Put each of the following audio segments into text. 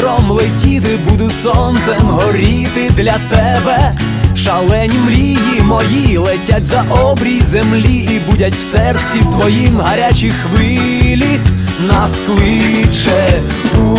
Вітром летіти, буду сонцем горіти для тебе. Шалені мрії мої летять за обрій землі і будять в серці твоїм гарячі хвилі. Нас кличе у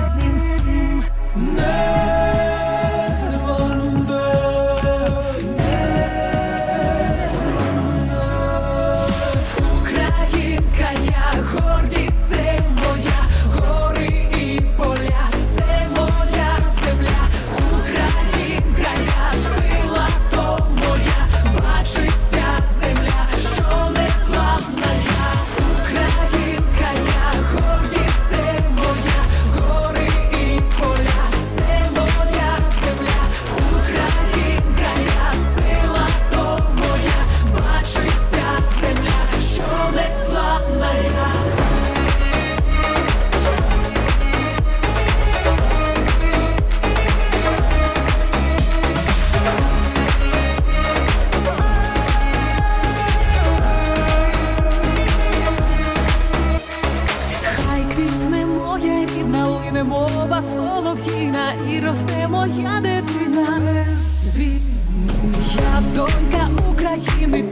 солов'їна і росте моя дитина. Я донька України,